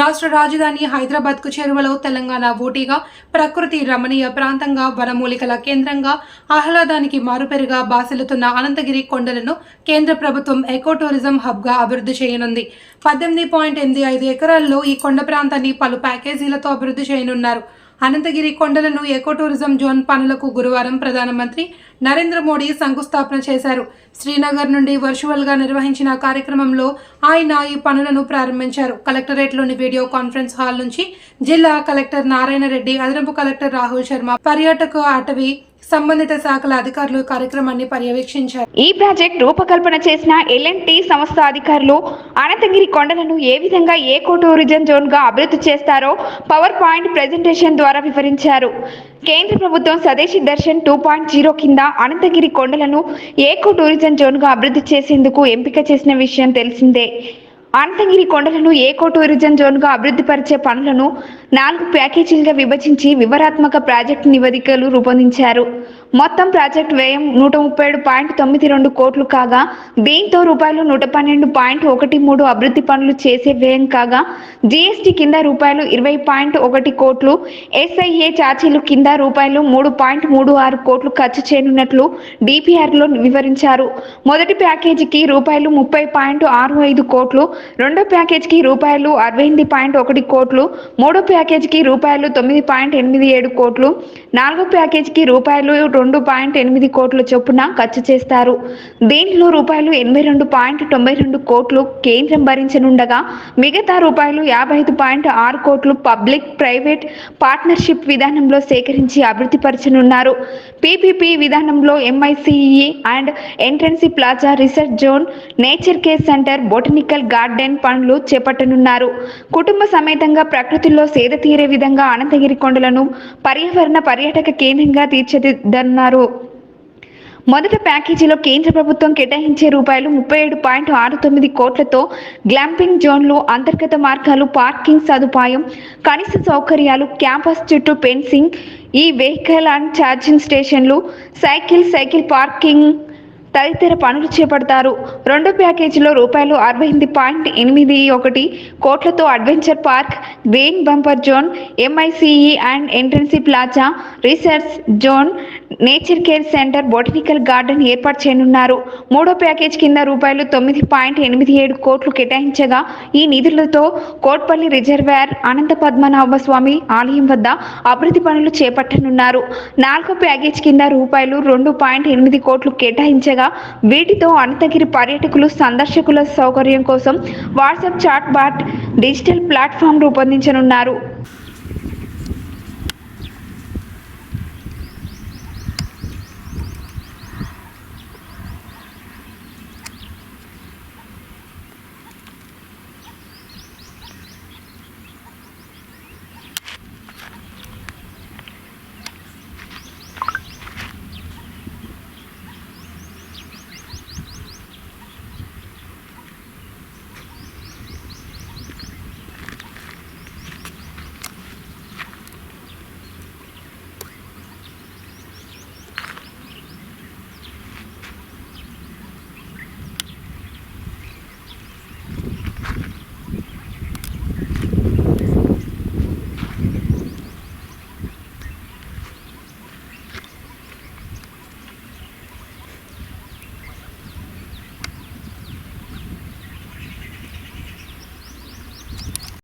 రాష్ట్ర రాజధాని హైదరాబాద్కు చేరువలో తెలంగాణ ఊటీగా ప్రకృతి రమణీయ ప్రాంతంగా వనమూలికల కేంద్రంగా ఆహ్లాదానికి మారుపేరుగా బాసిల్లుతున్న అనంతగిరి కొండలను కేంద్ర ప్రభుత్వం ఎకో టూరిజం హబ్గా అభివృద్ధి చేయనుంది. పద్దెనిమిది పాయింట్ ఎనిమిది ఐదు ఎకరాల్లో ఈ కొండ ప్రాంతాన్ని పలు ప్యాకేజీలతో అభివృద్ధి చేయనున్నారు. అనంతగిరి కొండలను ఎకో టూరిజం జోన్ పనులకు గురువారం ప్రధానమంత్రి నరేంద్ర మోడీ శంకుస్థాపన చేశారు. శ్రీనగర్ నుండి వర్చువల్గా నిర్వహించిన కార్యక్రమంలో ఆయన ఈ పనులను ప్రారంభించారు. కలెక్టరేట్లోని వీడియో కాన్ఫరెన్స్ హాల్ నుంచి జిల్లా కలెక్టర్ నారాయణ రెడ్డి అదనపు కలెక్టర్ రాహుల్ శర్మ పర్యాటక అటవీ సంబంధిత శాఖల అధికారులు కార్యక్రమాన్ని పర్యవేక్షించారు. ఈ ప్రాజెక్ట్ రూపకల్పన చేసిన ఎల్ఎన్టీ సంస్థ అధికారులు అనంతగిరి కొండలను ఏ విధంగా ఏకో టూరిజం జోన్గా అభివృద్ధి చేస్తారో పవర్ పాయింట్ ప్రెజెంటేషన్ ద్వారా వివరించారు. కేంద్ర ప్రభుత్వం స్వదేశీ దర్శన్ టూ పాయింట్ జీరో కింద అనంతగిరి కొండలను ఏకో టూరిజం జోన్గా అభివృద్ధి చేసేందుకు ఎంపిక చేసిన విషయం తెలిసిందే. అనంతగిరి కొండలను ఏకో టూరిజం జోన్గా అభివృద్ధి పరిచే పనులను నాలుగు ప్యాకేజీలుగా విభజించి వివరాత్మక ప్రాజెక్టు నివేదికలు రూపొందించారు. మొత్తం ప్రాజెక్ట్ వ్యయం నూట ముప్పై ఏడు పాయింట్ తొమ్మిది రెండు కోట్లు కాగా దీంతో రూపాయలు నూట పన్నెండు పాయింట్ ఒకటి మూడు అభివృద్ధి పనులు చేసే వ్యయం కాగా జీఎస్టీ కింద రూపాయలు ఇరవై పాయింట్ ఒకటి కోట్లు ఎస్ఐఏ ఛార్జీలు కింద రూపాయలు మూడు పాయింట్ మూడు ఆరు కోట్లు ఖర్చు చేయనున్నట్లు డిపిఆర్లో వివరించారు. మొదటి ప్యాకేజీకి రూపాయలు ముప్పై పాయింట్ ఆరు ఐదు కోట్లు రెండో ప్యాకేజీకి రూపాయలు అరవై ఎనిమిది పాయింట్ ఒకటి కోట్లు మూడో ప్యాకేజీకి రూపాయలు తొమ్మిది పాయింట్ ఎనిమిది ఏడు కోట్లు నాలుగో ప్యాకేజీకి రూపాయలు రెండు పాయింట్ ఎనిమిది కోట్ల చొప్పున ఖర్చు చేస్తారు. దీంట్లో రూపాయలు ఎనభై రెండు పాయింట్ తొంభై రెండు కోట్లు కేంద్రం భరించనుండగా మిగతా రూపాయలు యాభై ఐదు పాయింట్ ఆరు కోట్లు పబ్లిక్ ప్రైవేట్ పార్ట్నర్షిప్ విధానంలో సేకరించి అభివృద్ధిపరచనున్నారు. పీపీపీ విధానంలో MICE and entrance plaza research zone nature care centre botanical garden పనులు చేపట్టనున్నారు. కుటుంబ సమేతంగా ప్రకృతిలో సేద తీరే విధంగా అనంతగిరి కొండలను పర్యావరణ పర్యాటక కేంద్రంగా తీర్చిదిద్దన్నారు మొదట ప్యాకేజీలో కేంద్ర ప్రభుత్వం కేటాయించే రూపాయలు ముప్పై ఏడు పాయింట్ ఆరు తొమ్మిది కోట్లతో గ్లాంపింగ్ జోన్లు అంతర్గత మార్గాలు పార్కింగ్ సదుపాయం కనీస సౌకర్యాలు క్యాంపస్ చుట్టూ fencing e vehicle and charging స్టేషన్లు సైకిల్ సైకిల్ పార్కింగ్ తదితర పనులు చేపడతారు. రెండో ప్యాకేజీలో రూపాయలు అరవై ఎనిమిది పాయింట్ ఎనిమిది ఒకటి కోట్లతో adventure park green bumper zone MICE and entrance plaza research zone nature care centre botanical garden ఏర్పాటు చేయనున్నారు. మూడో ప్యాకేజ్ కింద రూపాయలు తొమ్మిది పాయింట్ ఎనిమిది ఏడు కోట్లు కేటాయించగా ఈ నిధులతో కోట్పల్లి రిజర్వాయర్ అనంత పద్మనాభ స్వామి ఆలయం వద్ద అభివృద్ధి పనులు చేపట్టనున్నారు. నాలుగో ప్యాకేజ్ కింద రూపాయలు రెండు పాయింట్ ఎనిమిది కోట్లు కేటాయించగా వీటితో అనంతగిరి పర్యాటకులు సందర్శకుల సౌకర్యం కోసం WhatsApp chat bot digital platform రూపొందించనున్నారు.